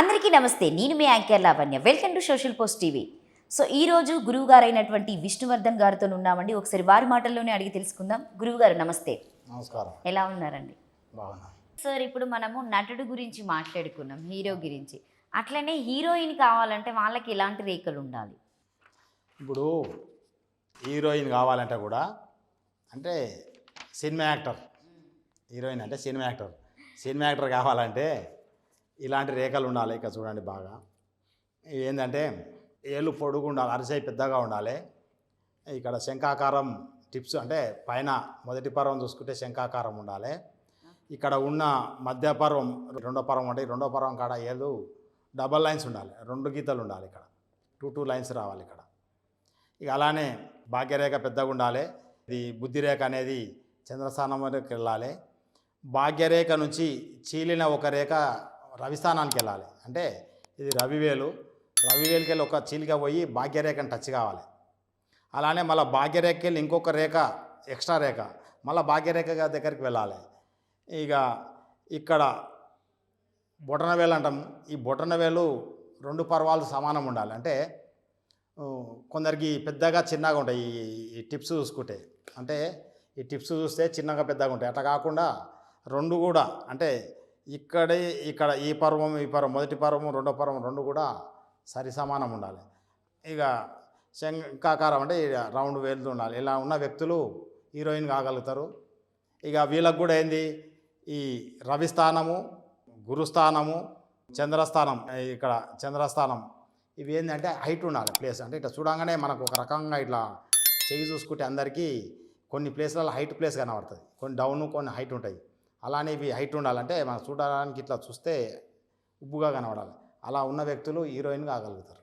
అందరికీ నమస్తే. నేను మీ anchor Lavanya. Welcome to social post TV. So ఈ రోజు గురువు గారు అయినటువంటి విష్ణువర్ధన్ గారితో ఉన్నామండి. ఒకసారి వారి మాటల్లోనే అడిగి తెలుసుకుందాం. గురువు గారు నమస్తే. నమస్కారం. ఎలా ఉన్నారండి? బాగున్నా. సార్ ఇప్పుడు మనము నటుడు గురించి మాట్లాడుకున్నాం హీరో గురించి. అట్లనే హీరోయిన్ కావాలంటే వాళ్ళకి ఎలాంటి రేఖలు ఉండాలి? ఇప్పుడు హీరోయిన్ కావాలంటే కూడా అంటే సినిమా యాక్టర్. హీరోయిన్ అంటే సినిమా యాక్టర్. సినిమా యాక్టర్ కావాలంటే ఇలాంటి రేఖలు ఉండాలి ఇక చూడండి బాగా. ఏంటంటే ఏళ్ళు పొడుగు ఉండాలి అరిసె పెద్దగా ఉండాలి. ఇక్కడ శంఖాకారం టిప్స్ అంటే పైన మొదటి పర్వం చూసుకుంటే శంఖాకారం ఉండాలి. ఇక్కడ ఉన్న మధ్య పర్వం రెండో పర్వం అంటే రెండో పర్వం కాడ ఏళ్ళు డబల్ లైన్స్ ఉండాలి రెండు గీతలు ఉండాలి ఇక్కడ. టూ టూ లైన్స్ రావాలి ఇక్కడ. ఇక అలానే భాగ్యరేఖ పెద్దగా ఉండాలి. ఇది బుద్ధిరేఖ అనేది చంద్రస్థానం వరకు వెళ్ళాలి. భాగ్యరేఖ నుంచి చీలిన ఒక రేఖ రవిస్థానానికి వెళ్ళాలి. అంటే ఇది రవివేలు రవివేలుకి వెళ్ళి ఒక చీలిక పోయి భాగ్యరేఖను టచ్ కావాలి. అలానే మళ్ళీ భాగ్యరేఖకి వెళ్ళి ఇంకొక రేఖ ఎక్స్ట్రా రేఖ. మళ్ళీ భాగ్యరేఖ దగ్గరికి వెళ్ళాలి. ఇక ఇక్కడ బొటనవేలు అంటాం. ఈ బొటనవేలు రెండు పర్వాలు సమానం ఉండాలి. అంటే కొందరికి పెద్దగా చిన్నగా ఉంటాయి. ఈ- ఈ టిప్స్ చూసుకుంటే. అంటే ఈ టిప్స్ చూస్తే చిన్నగా పెద్దగా ఉంటాయి. అట్లా కాకుండా రెండు కూడా. అంటే ఇక్కడే ఇక్కడ ఈ పర్వం ఈ పర్వం మొదటి పర్వం రెండో పర్వం రెండు కూడా సరి సమానం ఉండాలి. ఇక శంకాకారం అంటే ఇక రౌండ్ వేలుతూ ఉండాలి. ఇలా ఉన్న వ్యక్తులు హీరోయిన్ కాగలుగుతారు. ఇక వీళ్ళకు కూడా ఏంది? ఈ రవిస్థానము గురుస్థానము చంద్రస్థానం ఇక్కడ చంద్రస్థానం ఇవి ఏంటంటే హైట్ ఉండాలి ప్లేస్. అంటే ఇట్లా చూడంగానే మనకు ఒక రకంగా ఇట్లా చేయి చూసుకుంటే అందరికీ కొన్ని ప్లేస్లలో హైట్ ప్లేస్ కనబడుతుంది. కొన్ని డౌన్ కొన్ని హైట్ ఉంటాయి. అలానే ఇవి హైట్ ఉండాలంటే మనం చూడడానికి ఇట్లా చూస్తే ఉబ్బుగా కనబడాలి. అలా ఉన్న వ్యక్తులు హీరోయిన్గా ఆగలుగుతారు.